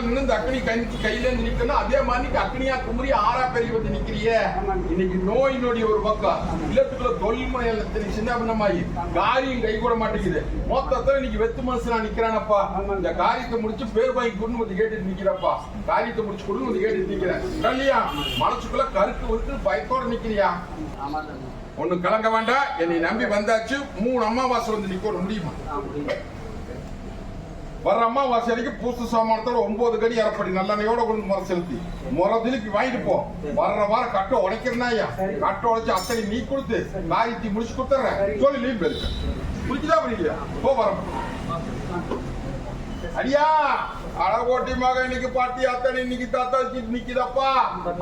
முனமேல நின்று அக்னி கையில இருந்து நிக்கணும் அதே மாதிரி அக்னியா குமரி ஆறா பெரிய வந்து நிக்கிறியே. இன்னைக்கு நோய் நொடி ஒரு பக்கம். இல்லத்துக்குள்ள தொழில் முனையில சின்ன பின்னமாயி காரியம் கை கூட மாட்டேங்குது. மொத்தத்துல இன்னைக்கு வெத்து மனசுனா நிக்கிறானப்பா. இந்த காரியத்தை முடிச்சு பேர் வாங்கி கொண்டு வந்து கேட்டுட்டு நிக்கிறப்பா. காரியத்தை முடிச்சு கொண்டு வந்து கேட்டுட்டு நிக்கிறேன். இல்லையா மனசுக்குள்ள கருக்கு வந்து பயத்தோட நிக்கிறியா? ஒண்ணு கலங்க வேண்டாம். என்னை நம்பி வந்தாச்சு. மூணு அமாவாசை வந்து நிக்க முடியுமா? வர்ற அம்மாவாசி அன்னைக்கு பூசு சாமானத்தோட ஒன்பது கடி இறப்படி நல்லெண்ணையோட கொண்டு முறை செலுத்தி. முறை திருப்பி வாங்கிட்டு போ. வர்ற வாரம் கட்டை உடைக்கிறனாயா கட்டை உடைச்சு அத்தனை நீ கொடுத்து காரியத்தை முடிச்சு கொடுத்துறேன். சொல்லி லீவ் பெருக்கு. புரிஞ்சுதா புரியலையா? போ வர அடியா! அழகோட்டி மக இன்னைக்கு பாட்டி அத்தனை இன்னைக்கு தாத்தா நிக்குதப்பா.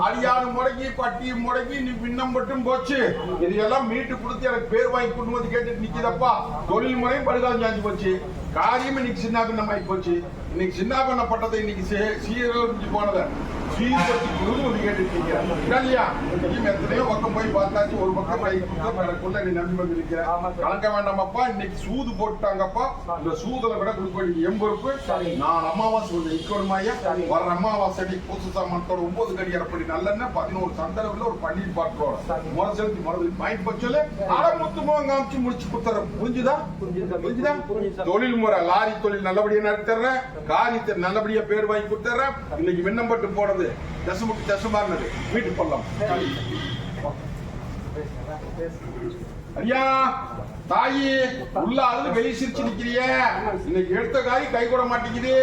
அடியானு முடங்கி பட்டி முடங்கி நீ பின்னம் மட்டும் போச்சு. இதையெல்லாம் மீட்டு கொடுத்து எனக்கு பேர் வாங்கி கொண்டு வந்து கேட்டுட்டு நிக்குதப்பா. தொழில் முறையும் படுகாலம் சாஞ்சு போச்சு. காரியம் இன்னைக்கு சின்ன பின்னமாயி போச்சு. இன்னைக்கு சின்ன பண்ணப்பட்டதை இன்னைக்கு சீரழிஞ்சு போனதை கேட்டுட்டு நிக்கிறேன் இல்லையா இன்னும் எத்தனையோ பக்கம் போய் பார்த்தாச்சு ஒரு பக்கம் எனக்குள்ள நீ நம்பி வந்து நிக்கிறேன் கலக்க வேண்டாமப்பா இன்னைக்கு சூது போட்டாங்கப்பா இந்த சூதுல விட கொடுக்க வேண்டிய எம்பொறுப்பு நான் அமாவாசை வந்து நிக்கணுமாயா வர்ற அமாவாசை அடி பூசு சாமானத்தோட ஒன்பது கடி அரைப்படி நல்லெண்ணெய் பதினோரு சந்தரவுல ஒரு பன்னீர் பாட்டோட முறை செலுத்தி முறை மைண்ட் பச்சல அடமுத்துமா காமிச்சு முடிச்சு குத்துறேன் புரிஞ்சுதா? புரிஞ்சுதா. தொழில் முறை லாரி தொழில் நல்லபடியா நடத்துறேன். காரியத்தை நல்லபடியா பேர் வாங்கி கொடுத்துறேன். இன்னைக்கு மின்னம்பட்டு போனது தசமுக்கு தசமானது. வீட்டு போடலாம் ஐயா தாயி உள்ள அழுது வெளி சிரிச்சு நிக்கிறிய. இன்னைக்கு எடுத்த காய் கை கூட மாட்டேங்குது.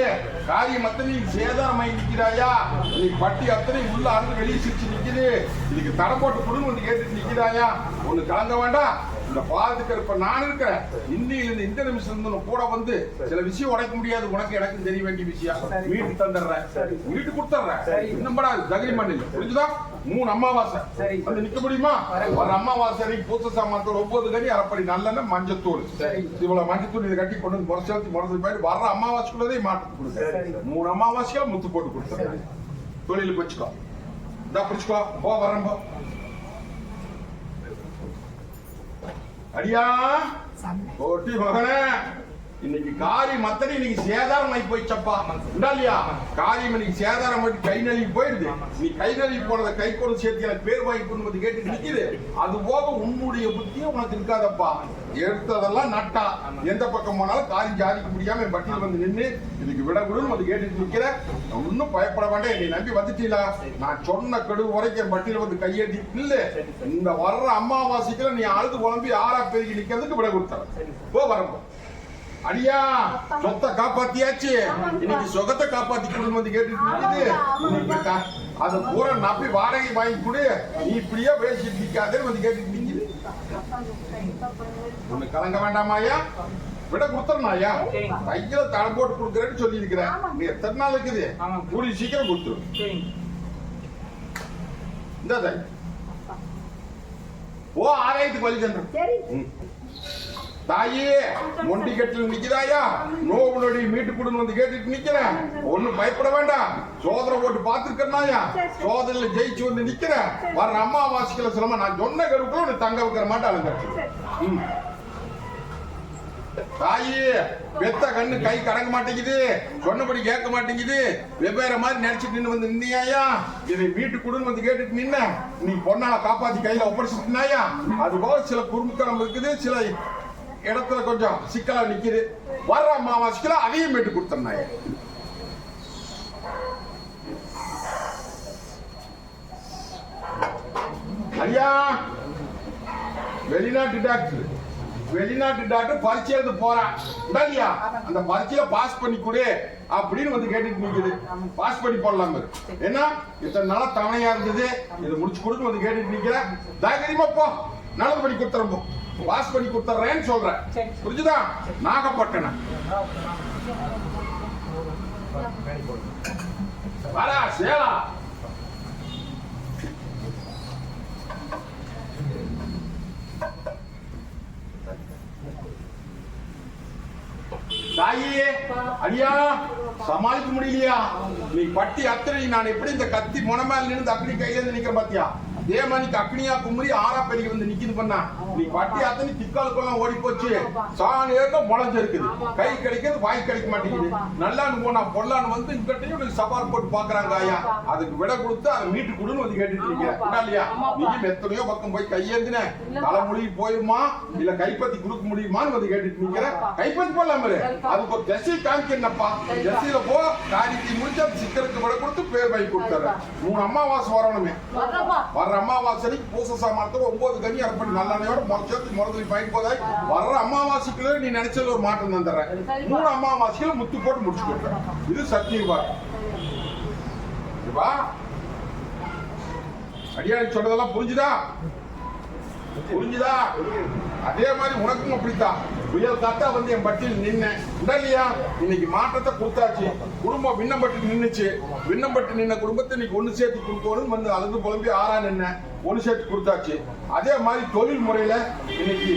காரியம் அத்தனை சேதாரமாய் நிக்கிறாயா இன்னைக்கு பட்டி அத்தனை உள்ள அழுது வெளியே சிரிச்சு நிக்குது. இதுக்கு தடை போட்டு கொடுன்னு வந்து கேட்டுட்டு நிக்கிறாயா ஒண்ணு கலங்க வேண்டாம். இந்த பாதுகாப்பு இப்ப நான் இருக்கிறேன். இன்னையில இருந்து இந்த நிமிஷம் இருந்து கூட வந்து சில விஷயம் உடைக்க முடியாது. உனக்கு எனக்கு தெரிய வேண்டிய விஷயம். வீட்டு தந்துடுறேன். வீட்டு கொடுத்துட்றேன். இன்னும்படா தகரி மண்ணில். புரிஞ்சுதா? மூணு அமாவாசை. சரி. வந்து நிக்க முடியுமா? ஒரு அமாவாசை பூச சாமானத்தோட ஒன்பது கடி அரைப்படி நல்லெண்ணெய் மஞ்சத்தூள். இவ்வளவு மஞ்சத்தூள் இதை கட்டி கொண்டு வந்து முறை செலுத்தி முறை போயிட்டு வர்ற அமாவாசைக்குள்ளதே மாட்டு. கொடுக்க மூணு அமாவாசையா முத்து போட்டு கொடுத்துறேன் தொழிலுக்கு வச்சுக்கோ. இந்தா பிடிச்சுக்கோ. போ வரேன் போ அடியா? ஓட்டி மகனே. இன்னைக்கு காரி மத்தனை இன்னைக்கு சேதாரம் ஆகி போயிச்சப்பா உண்டா இல்லையா காரியம் இன்னைக்கு சேதாரம் ஆகி கை நழுவி போயிடுது நீ கை நழுவி போனதை கை கொண்டு சேர்த்து எனக்கு பேர் வாங்கி கொண்டு வந்து கேட்டு நிக்குது. அது போக உன்னுடைய புத்தியும் உனக்கு இருக்காதப்பா. எடுத்ததெல்லாம் நட்டா. எந்த பக்கம் போனாலும் காரி ஜாதிக்க முடியாம என் பட்டியல் வந்து நின்று இதுக்கு விட கொடுன்னு அது கேட்டு நிக்கிற ஒன்னும் பயப்பட வேண்டாம். நீ நம்பி வந்துட்டீங்களா? நான் சொன்ன கெடு வரைக்கும் என் பட்டியல் வந்து கையேட்டி இல்ல இந்த வர்ற அமாவாசைக்குள்ள நீ அழுது குழம்பி ஆறா பெருகி நிக்கிறதுக்கு விட கொடுத்தேன் போ வரப்போ அடியா சொத்தை காப்பாத்தியாச்சு. இன்னைக்கு சொகத்தை காப்பாத்தி கொடுன்னு வந்து கேட்டுட்டு அதை பூரா நப்பி வாடகை வாங்கி கொடு. நீ இப்படியே பேசிட்டு நிக்காதேன்னு வந்து கேட்டுட்டு நிக்குது. ஒண்ணு கலங்க வேண்டாமாயா விட சரிங்க. கையில தடை போட்டு கொடுக்குறேன்னு சொல்லி இருக்கிறேன் நீ எத்தனை நாள் இருக்குது. கூடிய சீக்கிரம் கொடுத்துரு. இந்த ஓ ஆலயத்துக்கு வழி ம். தாயே மொண்டி கட்டில் நிக்கிறாயா நோவு நொடி மீட்டு கொடுன்னு வந்து கேட்டுட்டு நிக்கிறேன். ஒண்ணும் பயப்பட வேண்டாம். சோதனை போட்டு பார்த்திருக்கனாயா சோதனையில ஜெயிச்சு வந்து நிக்கிறேன். வர அம்மா வாசிக்கல சிரமம் நான் சொன்ன கருப்புல உன்னை தங்க வைக்கிற மாட்டாளுங்க ம். தாயி பெத்த கண்ணு கை கடங்க மாட்டேங்குது. சொன்னபடி கேட்க மாட்டேங்குது. வெவ்வேறு மாதிரி நினைச்சிட்டு நின்று வந்து நின்னியாயா? இதை வீட்டு கொடுன்னு வந்து கேட்டுட்டு நின்ன நீ பொண்ணால காப்பாத்தி கையில ஒப்படைச்சிட்டுனாயா அது போக சில குறும்புக்கரம் இருக்குது. சில இடத்துல கொஞ்சம் சிக்கலா நிக்குது. வர்ற அமாவாசைக்குல அதையும் மீட்டு கொடுத்தனாயா ஐயா வெளிநாட்டு டாக்டர். வெளிநாட்டு டாக்டர் பரீட்சை எழுத போறான் இல்லையா அந்த பரீட்சையில பாஸ் பண்ணி கொடு அப்படின்னு வந்து கேட்டுட்டு நிக்குது. பாஸ் பண்ணி போடலாம் என்ன இத்தனை நாளா தவணையா இருந்தது. இதை முடிச்சு கொடுத்து வந்து கேட்டுட்டு நிக்கிறேன். தைரியமா போ. நல்லது பண்ணி கொடுத்துறேன் போ. பாஸ் பண்ணி கொடுத்துறேன்னு சொல்றேன். புரிஞ்சுதா? நாகப்பட்டினம். வரா சேலா. தாயே அடியா சமாளிக்க முடியலையா? நீ பட்டி அத்தனை நான் எப்படி இந்த கத்தி முனமேல நின்று அக்னி கையில இருந்து நிக்கிறேன் பாத்தியா? மாதிரி அக்னியா குமரி ஆறா பெருகி வந்து நிக்குது பண்ணா. நீ பட்டி அத்தனை திக்காலுக்கெல்லாம் ஓடி போச்சு சாணி ஏற்க முளைஞ்சு இருக்குது கை கிடைக்கிறது வாய் கிடைக்க மாட்டேங்குது. நல்லான்னு போனா பொல்லான்னு வந்து இங்கிட்டையும் சவால் போட்டு பாக்குறாங்க ஐயா. அதுக்கு விட கொடுத்து அதை மீட்டு கொடுன்னு வந்து கேட்டுட்டு இருக்கேன் உண்டா இல்லையா? நீயும் எத்தனையோ பக்கம் போய் கையேந்தின. தலைமொழி போயிருமா இல்ல கைப்பத்தி கொடுக்க முடியுமான்னு வந்து கேட்டுட்டு நிக்கிறேன். கைப்பத்தி போடலாம் அதுக்கு ஒரு திசை காமிக்கிறப்பா திசையில போ. காரியத்தை முடிச்சு அந்த சிக்கலுக்கு விட கொடுத்து பேர் வாங்கி கொடுத்தாரு மூணு அமாவாசை வரணுமே. வர்ற அமாவாசைக்கு பூச சாமானத்துல ஒன்பது கனி அர்ப்பணி நல்லெண்ணையோட முறைச்சேர்த்து முறதுலி பயன் போதாய். வர்ற அமாவாசைக்குள்ள நீ நினைச்சது ஒரு மாற்றம் தந்துடுறேன். மூணு அமாவாசைக்குள்ள முத்து போட்டு முடிச்சு கொடுக்குறேன். இது சத்தியம் வா அடியாடி சொன்னதெல்லாம் புரிஞ்சுதா? புரிஞ்சுதா? அதே மாதிரி உனக்கும் அப்படித்தான். புயல் காத்தா வந்து என் பட்டியல் நின்ன இல்லையா இன்னைக்கு மாற்றத்தை கொடுத்தாச்சு. குடும்பம் விண்ணம்பட்டு நின்றுச்சு விண்ணப்பட்டு நின்ன குடும்பத்தை இன்னைக்கு ஒன்று சேர்த்து கொடுக்கணும்னு வந்து அழுது புலம்பி ஆறா நின்ன. ஒன்று சேர்த்து கொடுத்தாச்சு. அதே மாதிரி தொழில் முறையில் இன்னைக்கு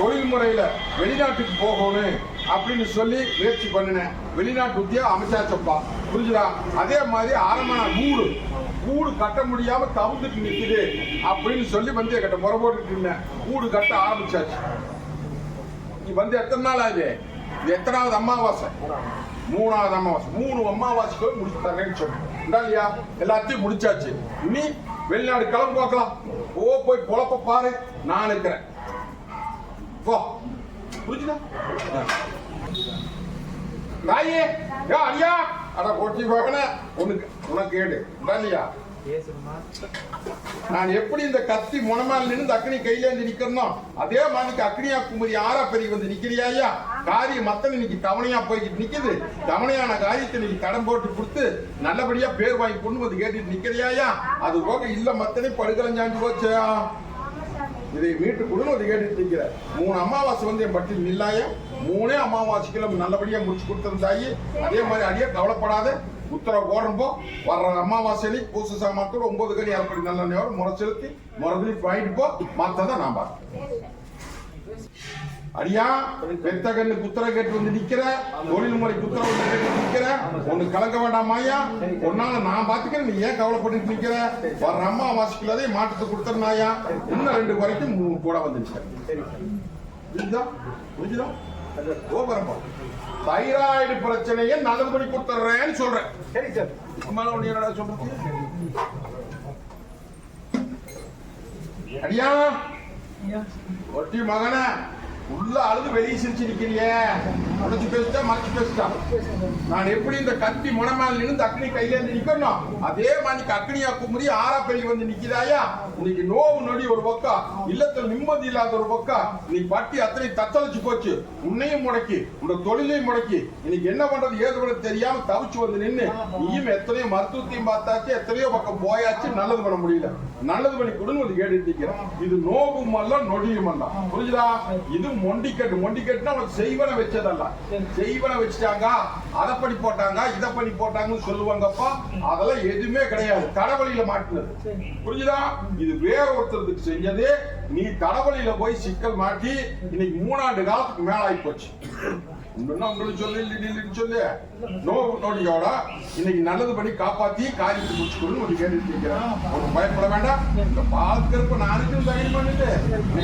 தொழில் முறையில் வெளிநாட்டுக்கு போகணும் அப்படின்னு சொல்லி முயற்சி பண்ணினேன் வெளிநாட்டு உத்தியோகம் அமைச்சாச்சப்பா. புரிஞ்சுதா? அதே மாதிரி ஆரம்பமான கூடு. கூடு கட்ட முடியாம தவுந்துட்டு நிற்குது அப்படின்னு சொல்லி வந்து என்கிட்ட முறை போட்டுட்டு இருந்தேன் கூடு கட்ட ஆரம்பிச்சாச்சு. நீ வந்து எத்தனை நாள் ஆகுது? இது எத்தனாவது அமாவாசை மூணாவது அமாவாசை மூணு அமாவாசைக்கு முடிச்சு தரேன்னு சொன்னேன் இல்லையா? எல்லாத்தையும் முடிச்சாச்சு. இனி வெளிநாடு கிளம்பு பார்க்கலாம். ஓ போய் பொழப்ப பாரு. நான் இருக்கிறேன். போ. புரிஞ்சுதா? நாயே ஏ அடியா. அட கொட்டி மகனே உனக்கு உனக்கு கேடு. இல்லையா? நான் எப்படி இந்த கத்தி முனமால் நின்று அக்னி கையிலேந்து நிக்கிறனோ அதே மாதிரி அக்னியா குமரி ஆறா பெருகி வந்து நிக்கிறியாயா காரியம் மத்தன் இன்னைக்கு கவனையா போய்கிட்டு நிக்குது. கவனையான காரியத்தை இன்னைக்கு தடம் போட்டு கொடுத்து நல்லபடியா பேர் வாங்கி கொண்டு வந்து கேட்டுட்டு நிக்கிறியாயா அது போக இல்ல மத்தனை படுகலஞ்சாஞ்சு போச்சா. இதை மீட்டு கொடுன்னு வந்து கேட்டுட்டு நிக்கிற மூணு அமாவாசை வந்து என் பட்டியல் நில்லாய? மூணே அமாவாசைக்குள்ள நல்லபடியா முடிச்சு கொடுத்திருந்தாயி. அதே மாதிரி அடியே கவலைப்படாத. உத்தரவு போடுறப்போ வர்ற அமாவாசையிலே பூச சாமானத்தோட ஒன்பது கனி அப்படி நல்ல முறை செலுத்தி முறதுலி வாங்கிட்டு போ. மத்ததை நான் பார்க்கிறேன். அடியா பெத்த கண்ணு குத்துற கேட்டு வந்து நிக்கிற தொழில் முறை குத்துற வந்து கேட்டு நிக்கிற ஒண்ணு கலக்க வேண்டாமாயா ஒன்னால நான் பாத்துக்கிறேன் நீ ஏன் கவலைப்பட்டு நிக்கிற? வர்ற அம்மா மாற்றத்தை கொடுத்துருந்தாயா இன்னும் ரெண்டு குறைக்கும் கூட வந்துச்சு புரிஞ்சுதா? புரிஞ்சுதான் கோபுரப்பா தைராய்டு பிரச்சனையை நல்லது பண்ணி கொடுத்துட்றேன்னு சொல்றேன். சரி சார் அம்மால ஒண்ணு என்னடா சொல்றது? அடியா? ஒட்டி மகனே. உள்ள அழுது வெளியே சிரிச்சு நிக்கிறியே உடச்சு பேசிட்டா மறைச்சு பேசிட்டா. நான் எப்படி இந்த கத்தி முனமேல நின்று அக்னி கையில இருந்து நிக்கணும் அதே மாதிரி அக்னியா குமரி ஆறா பெரிய வந்து நிக்கிறாயா? இன்னைக்கு நோவு நொடி ஒரு பக்கம் இல்லத்துல நிம்மதி இல்லாத ஒரு பக்கம். நீ பட்டி அத்தனை தத்தளிச்சு போச்சு. உன்னையும் முடக்கி உன்னோட தொழிலையும் முடக்கி. இன்னைக்கு என்ன பண்றது ஏது பண்ண தெரியாம தவிச்சு வந்து நின்று நீயும் எத்தனையோ மருத்துவத்தையும் பார்த்தாச்சு எத்தனையோ பக்கம் போயாச்சு நல்லது பண்ண முடியல. நல்லது பண்ணி கொடுன்னு வந்து கேட்டு நிக்கிறேன். இது நோவும் அல்ல நொடியும் அல்ல புரிஞ்சுதா? இது மொண்டிக்கட்டு மொண்டிக்கட்டுனா அவன் செய்வன வச்சதல்ல. செய்வன வச்சுட்டாங்க அதை பண்ணி போட்டாங்க இதை பண்ணி போட்டாங்கன்னு சொல்லுவாங்கப்பா. அதெல்லாம் எதுவுமே கிடையாது. கடவுளில மாட்டினது. புரிஞ்சுதா? இது வேற ஒருத்தருக்கு செஞ்சது. நீ கடவுளில போய் சிக்கல் மாட்டி இன்னைக்கு மூணாண்டு காலத்துக்கு மேல ஆகி போச்சு. இன்னும் உங்களுக்கு சொல்லு இல்லைன்னு சொல்லு. நோ நோடியோட இன்னைக்கு நல்லது பண்ணி காப்பாத்தி காரியத்தை முடிச்சுக்கணும்னு ஒரு கேட்டுட்டு இருக்கிறேன். உனக்கு பயப்பட வேண்டாம். இந்த பாதுகாப்பு நானுக்கும் தைரியம் பண்ணிட்டு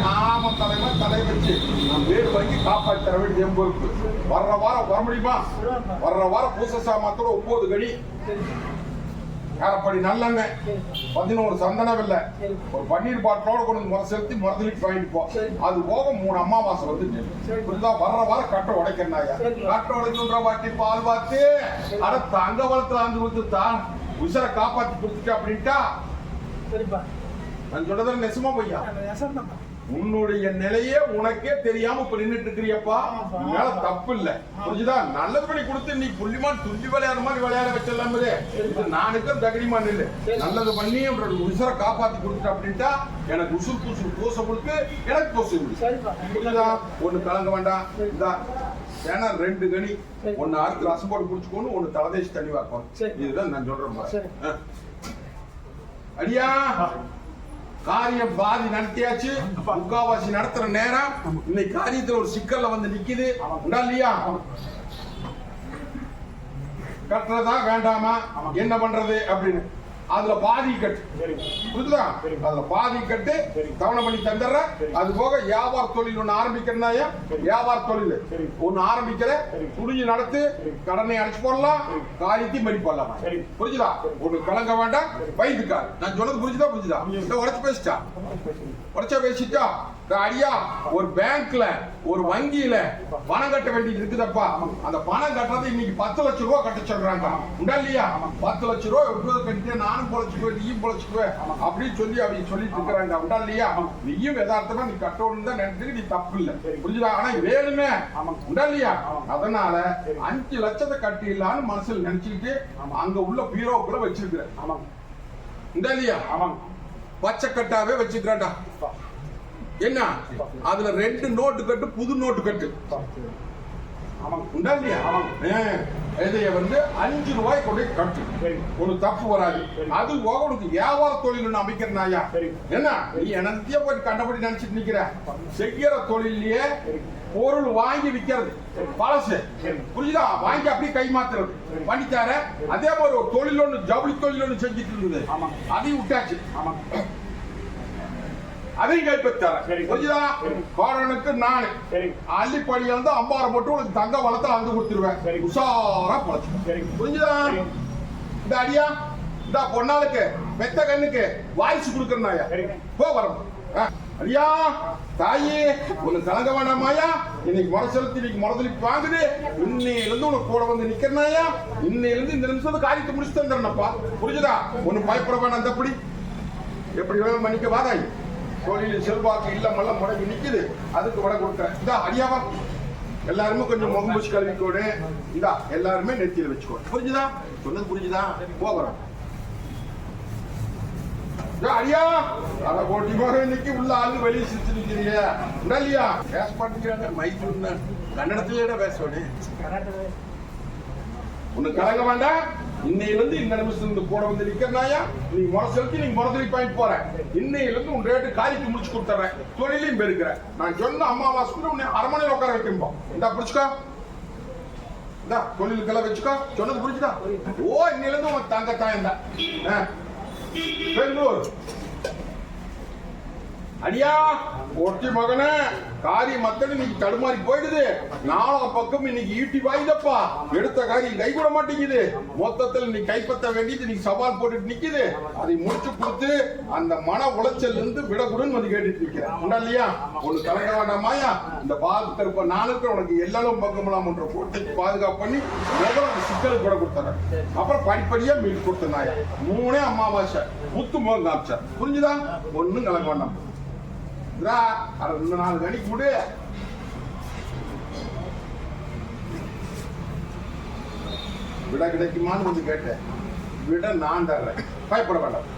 நாம ஆம தலைமை தலை வச்சு நான் வேறு வாங்கி காப்பாற்றி தர வேண்டிய என் பொறுப்பு. வர்ற வாரம் வர முடியுமா? வர்ற வாரம் பூச சாமாத்தோட ஒன்பது கடி. காரப்படி நல்லெண்ணெய் பதினோரு சந்தன வெள்ளை ஒரு பன்னீர் பாட்டிலோட கொண்டு முறை செலுத்தி முறதலிட்டு வாங்கிட்டு போ. அது போக மூணு அமாவாசை வந்துட்டு. புரியுதா? வர்ற வாரம் கட்டை உடைக்கிறாயா கட்டை உடைக்கின்ற பாட்டி பால் பார்த்து அட தங்க வளத்துல வந்து கொடுத்து தான் உசரை காப்பாத்தி கொடுத்துட்டு அப்படின்ட்டா? சரிப்பா. நான் சொல்றதுல நெசமா பையா உன்னுடைய நிலையே உனக்கே தெரியாம இப்ப நின்னுட்டு இருக்கிறியப்பா. மேல தப்பு இல்ல புரிஞ்சுதா? நல்லது பண்ணி கொடுத்து நீ புள்ளிமான் துள்ளி விளையாடுற மாதிரி விளையாட வச்சிடலாம் இது நானுக்கும் தகடிமா நில்லு நல்லது பண்ணி உசுரை காப்பாத்தி கொடுத்துட்ட அப்படின்ட்டா எனக்கு உசுர் பூசு பூச கொடுத்து எனக்கு பூசு புரியுதா ஒண்ணு கலங்க வேண்டாம். இந்தா ஏன்னா ரெண்டு கனி. ஒன்னு அறுத்து ரசம் போட்டு குடிச்சுக்கணும் ஒன்னு தலதேசி தண்ணி வாக்கணும். இதுதான் நான் சொல்றேன். அடியா. காரியம் பாதி நடத்தியாச்சு முக்காவாசி நடத்துற நேரம் இன்னைக்கு காரியத்துல ஒரு சிக்கல்ல வந்து நிக்குது. உண்டா இல்லையா? கட்டுறதா வேண்டாமா? என்ன பண்றது அப்படின்னு. அதுல பாதி கட்டு புரியுதா சரி. அதுல பாதி கட்டு. தவணை பண்ணி தந்துடுறேன். அது போக வியாபார தொழில் ஒண்ணு ஆரம்பிக்கிறனாயா சரி. வியாபார தொழில். ஒண்ணு ஆரம்பிக்கிற. துணிஞ்சு நடத்து. கடனை அடைச்சு போடலாம். காரியத்தையும் மடி போடலாம். புரிஞ்சுதா ஒண்ணு கலங்க வேண்டாம் வயதுக்கார் நான் சொன்னது புரிஞ்சுதா புரிஞ்சுதா உடச்சு பேசிட்டா குறைச்சா பேசிட்டா ஐயா ஒரு பேங்க்ல ஒரு வங்கியில பணம் கட்ட வேண்டியது இருக்குதப்பா. அந்த பணம் கட்டுறது இன்னைக்கு பத்து லட்சம் ரூபா கட்ட சொல்றாங்க உண்டா இல்லையா? பத்து லட்சம் ரூபா எப்படி கட்டிட்டு நானும் பொழைச்சுக்குவேன் நீயும் பொழைச்சுக்குவேன் அப்படின்னு சொல்லி அவங்க சொல்லிட்டு இருக்கிறாங்க உண்டா இல்லையா? நீயும் யதார்த்தமா நீ கட்டணும் தான் நினைச்சு நீ தப்பு இல்ல. புரிஞ்சுதா? ஆனா வேணுமே. உண்டா இல்லையா? அதனால அஞ்சு லட்சத்தை கட்டிடலான்னு மனசுல நினைச்சுக்கிட்டு அங்க உள்ள பீரோக்குள்ள வச்சிருக்கிறேன் உண்டா இல்லையா? ஆமாங்க பச்சை கட்டாவே வச்சுக்கிறேன்டா. என்ன? அதுல ரெண்டு நோட்டு கட்டு புது நோட்டு கட்டு. உண்டா இல்லையா? இதைய வந்து அஞ்சு ரூபாய் கொண்டு கட்டு. உனக்கு தப்பு வராது. அது போக உனக்கு வியாபார தொழில் ஒண்ணு அமைக்கிறனாயா சரி. என்ன? நீ எனத்தையே போய் கண்டபடி நினைச்சிட்டு நிக்கிற. செய்யற தொழிலையே. பொருள் வாங்கி விக்கிறது. பழசு. புரியுதா வாங்கி அப்படியே கை மாத்துறது. பண்ணித்தார? அதே மாதிரி ஒரு தொழில் ஒண்ணு ஜவுளி தொழில் ஒண்ணு செஞ்சுட்டு இருந்தது. அதையும் விட்டாச்சு. அதையும் கைப்பற்றார. புரியுதா சரி. கோரனுக்கு நானு. சரி. அள்ளிப்படி வந்து அம்பாரம் போட்டு உனக்கு தங்க வளத்துல அந்து கொடுத்துருவேன். உஷாரா பழச்சு புரிஞ்சுதா. இந்த அடியா? இந்த பொண்ணாளுக்கு மெத்த கண்ணுக்கு வாய்ஸ் சரி. போ வரும் அடியா தாயே உனக்கு கலங்க வேண்டாமாயா இன்னைக்கு முறை செலுத்தி இன்னைக்கு முறதலி வாங்குது. இன்னையிலிருந்து உனக்கு கூட வந்து நிக்கிறனாயா இன்னையிலிருந்து இந்த நிமிஷம் காரியத்தை முடிச்சு தந்துடுறேன்ப்பா புரிஞ்சுதா? ஒன்னு பயப்பட வேண்டாம் அந்த எப்படி எப்படி வேணும் மன்னிக்க வாதாய். தொழில் செல்வாக்கு இல்லமல்ல முடங்கி நிக்குது. அதுக்கு விட கொடுக்குறேன். இந்தா அடியாவா எல்லாருமே கொஞ்சம் முகம் பூச்சி கழுவிக்கோடு. இந்தா எல்லாருமே நெத்தியில் வச்சுக்கோ. புரிஞ்சுதா? சொன்னது புரிஞ்சுதா? போகிறோம் அடியா. அத போட்டி போக இன்னைக்கு உள்ள ஆளு வெளியே சிரிச்சு நிக்கிறீங்க. உண்டா இல்லையா பேச மாட்டேங்கிறாங்க. மைசூர்னு கன்னடத்திலேயே பேசுவேன். உனக்கு கலங்க வேண்டாம் இன்னையில இருந்து இந்த நிமிஷம் இருந்து கூட வந்து நிக்கிறனாயா நீ முறை செலுத்தி நீ முறதலி பாயிண்ட் போற. இன்னையில இருந்து உன் ரேட்டு காலிக்கு முடிச்சு கொடுத்துறேன். தொழிலையும் பெருக்கிறேன். நான் சொன்ன அம்மாவாசைக்கு உன்னை அரமனையில் உட்கார வைக்கிறோம் இந்தா பிடிச்சுக்கோ இந்தா தொழிலுக்கெல்லாம் வச்சுக்கோ. சொன்னது புரிஞ்சுதா? ஓ இன்னையில இருந்து உன் தங்க தாயம் தான் பெங்களூர் அடியா ஒட்டி மகனே காரியம் மத்தடி இன்னைக்கு தடுமாறி போயிடுது. நாலா பக்கம் இன்னைக்கு ஈட்டி வாய்ந்தப்பா. எடுத்த காரியம் கை கூட மாட்டேங்குது. மொத்தத்தில் நீ கைப்பற்ற வேண்டியது இன்னைக்கு சவால் போட்டுட்டு நிக்குது. அதை முடிச்சு கொடுத்து அந்த மன உளைச்சல் இருந்து விடக்கூடாதுன்னு வந்து கேட்டுட்டு நிக்கிறேன். உண்டா இல்லையா? ஒண்ணு கலங்க வேண்டாமாயா இந்த பாதுகாப்பு இருப்ப நான் இருக்கிற உனக்கு எல்லாரும் பக்கமெல்லாம் என்ற போட்டு பாதுகாப்பு பண்ணி முதல்ல அந்த சிக்கலுக்கு கூட கொடுத்துறேன். அப்புறம் படிப்படியா மீட் கொடுத்தனாயா மூணே அமாவாசை முத்து முகம் காமிச்சார். புரிஞ்சுதா? ஒன்னும் கலங்க வேண்டாம். ரெண்டு நாலு கணிக்கு விடு விட கிடைக்குமான்னு வந்து கேட்டேன். விட நான் தர்றேன். பயப்பட வேண்டாம்.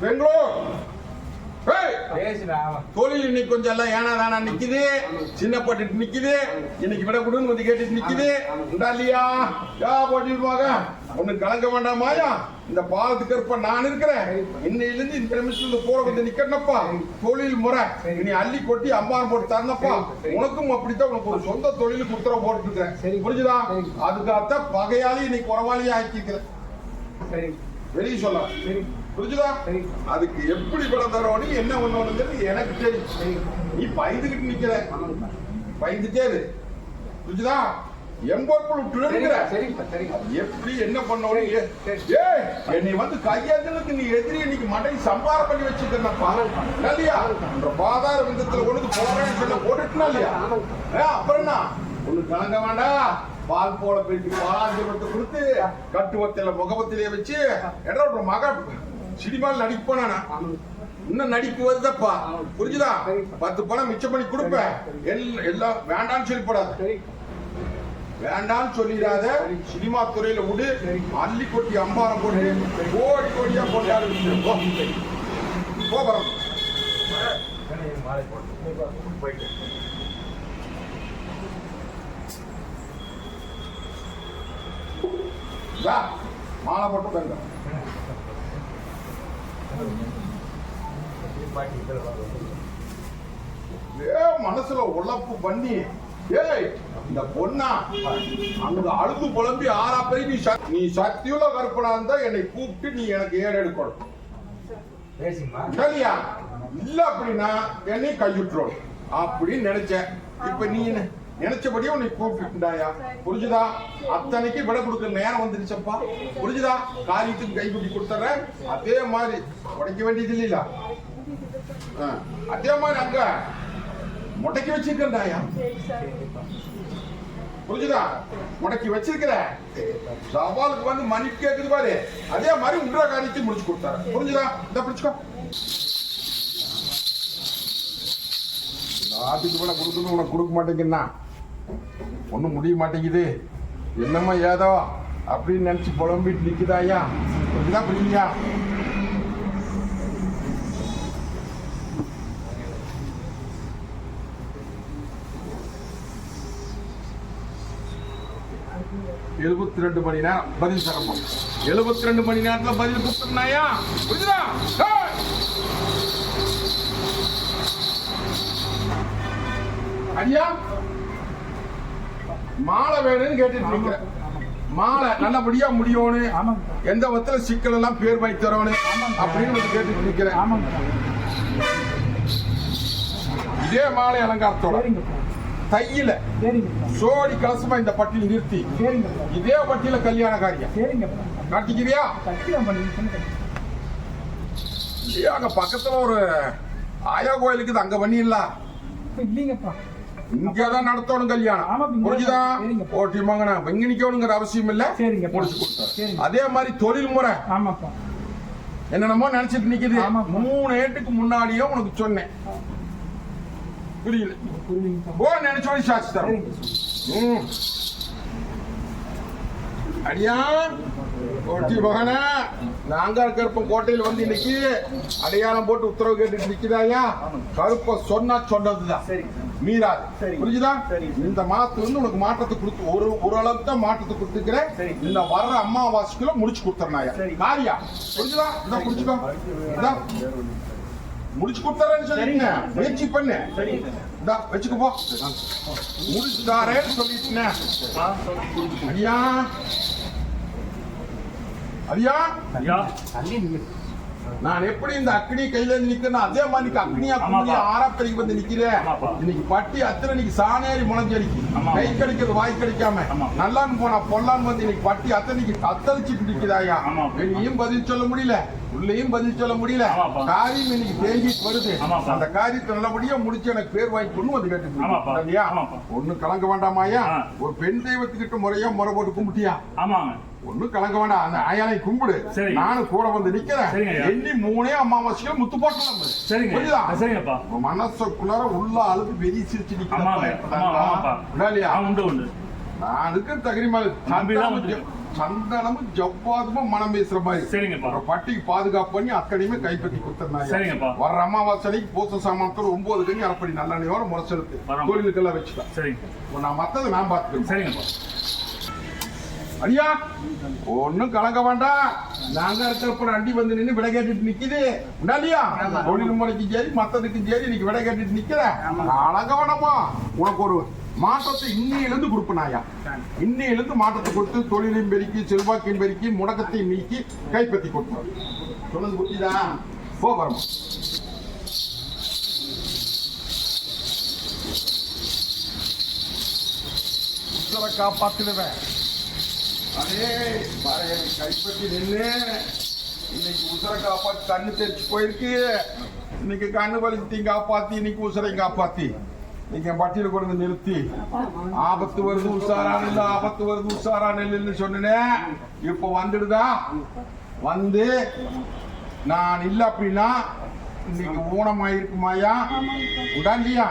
பெங்களூர்! தொழில் இன்னைக்கு கொஞ்சம் எல்லாம் ஏனா தானா நிக்குது? சின்ன போட்டுட்டு நிக்குது. இன்னைக்கு விட கொடுன்னு வந்து கேட்டுட்டு நிக்குது. உண்டா இல்லையா? யா போட்டிட்டு போக ஒண்ணு கலங்க வேண்டாமாயா இந்த பாலத்துக்கு இருப்ப நான் இருக்கிறேன். இன்னையில இருந்து இந்த நிமிஷத்துல போற வந்து நிக்கிறனப்பா தொழில் முறை. நீ அள்ளி கொட்டி அம்பாரம் போட்டு தரனப்பா உனக்கும் அப்படித்தான் உனக்கு ஒரு சொந்த தொழிலுக்கு உத்தரவு போட்டு இருக்கிறேன் புரிஞ்சுதா? அதுக்காகத்தான் பகையாளி இன்னைக்கு உறவாளியா ஆக்கிக்கிறேன் சரி. வெளியே சொல்ல சரி. புரிஞ்சுதா. அதுக்கு எப்படி படம் தரோன்னு என்ன ஒண்ணுங்கிறது எனக்கு தெரியும். நீ பயந்துகிட்டு நிக்கிற. பயந்துட்டே இரு. புரிஞ்சுதா? எம்பொருள் விட்டுடுங்கிற எப்படி என்ன பண்ணணும் என்னை வந்து கையாந்தலுக்கு நீ எதிரி இன்னைக்கு மடை சம்பாரம் பண்ணி வச்சிருக்கா இல்லையா? பாதார விந்தத்துல கொண்டு போறேன்னு சொல்ல போட்டுட்டுனா இல்லையா? ஏ, அப்புறம் என்ன? ஒண்ணு கலங்க வேண்டாம். பால் போல போயிட்டு பாலாஞ்சிபத்தை கொடுத்து கட்டுவத்தில முகவத்திலே வச்சு எடா ஒரு மக சினிமாவில் நடிப்பேன் நான் இன்னும் நடிப்பு வருதப்பா புரிஞ்சுதா? பத்து பணம் மிச்சம் பண்ணி கொடுப்பேன் எல்- எல்லாம் வேண்டாம்னு சொல்லிப்படாது. வேண்டாம்னு சொல்லிடாத. சினிமா துறையில விடு. அள்ளி கொட்டி அம்பாரம் போட்டு கோடி கோடியா கொண்டாடு. போ. போ வரோம் வா, மாலை போட்டு தங்க ஏ மனசுல உழப்பு பண்ணி ஏய் இந்த பொண்ணா அங்க அழுது புலம்பி ஆறா போய் நீ நீ சத்தியுள்ள கற்பனா இருந்தா என்னை கூப்பிட்டு நீ எனக்கு ஏடு எடுக்கணும். சரியா? இல்ல அப்படின்னா என்னை கைவிட்டுரும் அப்படின்னு நினைச்சேன். இப்ப நீ என்ன- நினைச்சபடியே உன்னை கூப்பிட்டுண்டாயா? புரிஞ்சுதா? அத்தனைக்கு விட கொடுக்க நேரம் வந்துருச்சப்பா புரிஞ்சுதா? காரியத்துக்கு கைப்பிடி கொடுத்துறேன். அதே மாதிரி உடைக்க வேண்டியது இல்லையா ஆ, அதே மாதிரி அங்க முடக்கி வச்சிருக்கண்டாயா புரிஞ்சுதா? முடக்கி வச்சிருக்கிற சவாலுக்கு வந்து மணி கேட்குது பாரு. அதே மாதிரி உன்ற காரியத்தையும் முடிச்சு கொடுத்தாரு புரிஞ்சுதா? இந்த பிடிச்சுக்கோ நாட்டுக்கு கூட கொடுக்கணும் உனக்கு கொடுக்க மாட்டேங்குன்னா ஒன்றும் முடிய மாட்டேங்குது. என்னம்மா ஏதோ அப்படின்னு நினச்சி புலம்பிட்டு நிற்குதா ஐயா? கொஞ்சம் புரியுங்க எழுபத்தி ரெண்டு மணி நேரம் பதில் சிரமம் எழுபத்தி ரெண்டு மணி நேரத்தில் பதில் கொடுத்துருந்தாயா புரியுதா ஐயா மாலை வேணும்னு கேட்டுட்டு இருக்கிறேன் மாலை நல்லபடியா முடியும்னு எந்த வத்துல சிக்கல் எல்லாம் பேர் வாங்கி தரணும் அப்படின்னு கேட்டுட்டு இருக்கிறேன் இதே மாலை அலங்காரத்தோட தையில சோடி கலசமா இந்த பட்டியல் நிறுத்தி இதே பட்டியல கல்யாண காரியம் சரிங்கப்பா காட்டிக்கிறியா? பண்ணி அங்க பக்கத்துல ஒரு ஆயா கோயிலுக்கு அங்க பண்ணிடலாம். இல்லைங்கப்பா இங்கதான் நடத்தணும் கல்யாணம். புரிஞ்சுதா. ஓட்டி மகனா இங்க நிக்கணுங்கிற அவசியம் இல்ல சரிங்க. முடிச்சு. அதே மாதிரி தொழில் முறை. ஆமாப்பா. என்னென்னமோ நினைச்சிட்டு நிக்குது. மூணு ஏட்டுக்கு முன்னாடியே உனக்கு சொன்னேன். புரியல. ஓ நினைச்சோடி சாட்சி தரேன். அடியா. ஓட்டி மகனா நாங்க கருப்பம் கோட்டையில் வந்து இன்னைக்கு அடையாளம் போட்டு உத்தரவு கேட்டுட்டு நிக்கிறாயா கருப்ப சொன்னா சொன்னதுதான். மீறாது சரி. புரிஞ்சுதா? சரி. இந்த மாசத்துல இருந்து உனக்கு மாற்றத்தை கொடுத்து ஒரு ஓரளவுக்கு தான் மாற்றத்தை கொடுத்துக்கிறேன். சரி. இந்த வர்ற அம்மாவாசைக்குள்ள முடிச்சு கொடுத்துறனாயா சரி. காரியா? புரிஞ்சுதா? இந்த புடிச்சுக்கோ இந்தா. முடிச்சு கொடுத்துறேன்னு சொல்லிட்டீங்க முயற்சி பண்ணு. இந்தா வச்சுக்க போ. முடிச்சு தாரேன்னு சொல்லிட்டேன் ஐயா ஐயா ஐயா நான் எப்படி இந்த அக்னி கையில இருந்து நிக்கிறேன் அதே மாதிரி இன்னைக்கு அக்னியா கும்பி ஆமாப்பா. ஆறாப்படிக்கு வந்து நிக்கிறேன். இன்னைக்கு பட்டி அத்தனை இன்னைக்கு சாணேரி முளைஞ்சடிக்கு. கை கிடைக்கிறது வாய் கிடைக்காம. நல்லான்னு போனா பொல்லான்னு வந்து இன்னைக்கு பட்டி அத்தனைக்கு தத்தளிச்சுட்டு நிக்குதாயா ஆமா. வெளியும் பதில் சொல்ல முடியல உள்ளேயும் பதில் சொல்ல முடியல. காரியம் இன்னைக்கு தேங்கிட்டு வருது. அந்த காரியத்தை நல்லபடியா முடிச்சு எனக்கு பேர் வாங்கி கொண்டு வந்து கேட்டு. இல்லையா. ஒண்ணு கலங்க வேண்டாமாயா. ஒரு பெண் தெய்வத்துக்கிட்ட முறையா முறை போட்டு கும்பிட்டியா? ஆமாங்க ஒண்ணும் கலங்க வேண்டாம். அந்த ஆயானை கும்பிடு. நானும் கூட வந்து நிக்கிறேன். எண்ணி மூணே அமாவாசைகள் முத்து போட்டலாம். சரிங்க சரிங்கப்பா. மனசுக்குள்ளார உள்ள அழுது வெறி சிரிச்சு ஆமாங்க ஆமா ஆமாப்பா நிக்கிறா ஆ உண்டு உண்டு. நான் இருக்க தகுதிமால் நம்பிதான் சந்தனமும் ஜவ்வாதுமும் மனம் பேசுற மாதிரி. சரிங்கப்பா. ஒரு பட்டிக்கு பாதுகாப்பு பண்ணி அத்தனையுமே கைப்பற்றி கொடுத்துருந்தாங்க சரிங்கப்பா. வர்ற அமாவாசைக்கு பூச சாமானத்தோட ஒன்பது கஞ்சி அரைப்படி நல்லெண்ணையோட முறைச்செலுத்து வரோம். கோயிலுக்கெல்லாம் வச்சுக்கலாம் சரிங்க. நான் மத்ததை நான் பாத்துக்கிறேன் சரிங்கப்பா. ஐயா ஒண்ணும் கலங்க வேண்டாம். நாங்க இருக்கிறப்ப அண்டி வந்து நின்னு விடை கேட்டுட்டு நிக்குது. இல்லையா? தொழில் முறைக்கும் சரி மத்ததுக்கும் சரி இன்னைக்கு விடை கேட்டுட்டு நிக்கிற கலங்க வேணாமா உனக்கு ஒரு மாற்றத்தை இன்னையிலிருந்து கொடுப்பனாயா? இன்னையிலிருந்து மாற்றத்தை கொடுத்து தொழிலையும் பெருக்கி செல்வாக்கையும் பெருக்கி முடக்கத்தையும் நீக்கி கைப்பற்றி கொடுப்போம் சொன்னது புரியுதா போ வரமா காப்பாத்திடுவேன். அதே கைப்பற்றி நின்று இன்னைக்கு உசுர காப்பாத்தி கண்ணு தெரிச்சு போயிருக்கு. இன்னைக்கு கண்ணு வலித்தையும் காப்பாத்தி இன்னைக்கு உசுரையும் காப்பாத்தி. நீங்க பட்டியல கொண்டு வந்து நிறுத்தி. ஆபத்து வருது உஷாரா நெல்லு ஆபத்து வருது உஷாரா நெல்லுன்னு சொன்னேன். இப்ப வந்துடுதா? வந்து. நான் இல்ல அப்படின்னா இன்னைக்கு ஊனமாயிருக்குமாயா உண்டா இல்லையா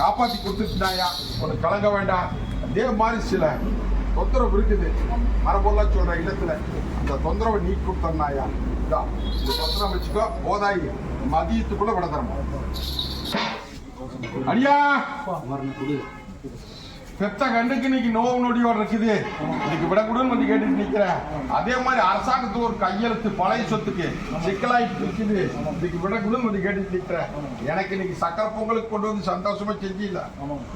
காப்பாத்தி கொடுத்துட்டாயா உனக்கு கலங்க வேண்டாம். அதே மாதிரி சில தொந்தரவு இருக்குது. மரபொல்லாம் சொல்ற இடத்துல அந்த தொந்தரவை நீ கொடுத்தனாயா இந்த தொந்தரவு வச்சுக்கோ போதாயி. மதியத்துக்குள்ள விட தரமா அடியா! பெத்த கண்ணுக்கு இன்னைக்கு நோவு நொடியோட இருக்குது இதுக்கு விடக்கூடாதுன்னு வந்து கேட்டுட்டு நிக்கிறேன் அதே மாதிரி அரசாங்கத்துக்கு ஒரு கையெழுத்து பழைய சொத்துக்கு சிக்கலாயிட்டு இருக்குது இதுக்கு விடக்கூடாதுன்னு வந்து கேட்டுட்டு நிக்கிறேன் எனக்கு இன்னைக்கு சக்கரை பொங்கலுக்கு கொண்டு வந்து சந்தோஷமா செஞ்சில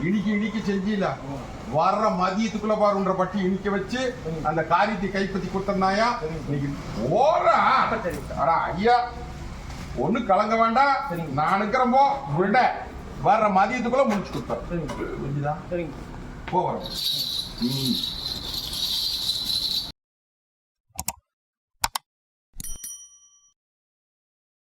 இனிக்கு இனிக்கு செஞ்சில வர்ற மதியத்துக்குள்ள பாருன்ற பட்டி இனிக்க வச்சு அந்த காரியத்தை கைப்பற்றி கொடுத்தனாயா இன்னைக்கு ஓரா அடா ஐயா. ஒண்ணு கலங்க வேண்டாம். நான் இருக்கிறப்போ விட. வர்ற மதியத்துக்குள்ள முடிச்சு சரிங்க. புரிஞ்சுதா போகிறோம் ம்.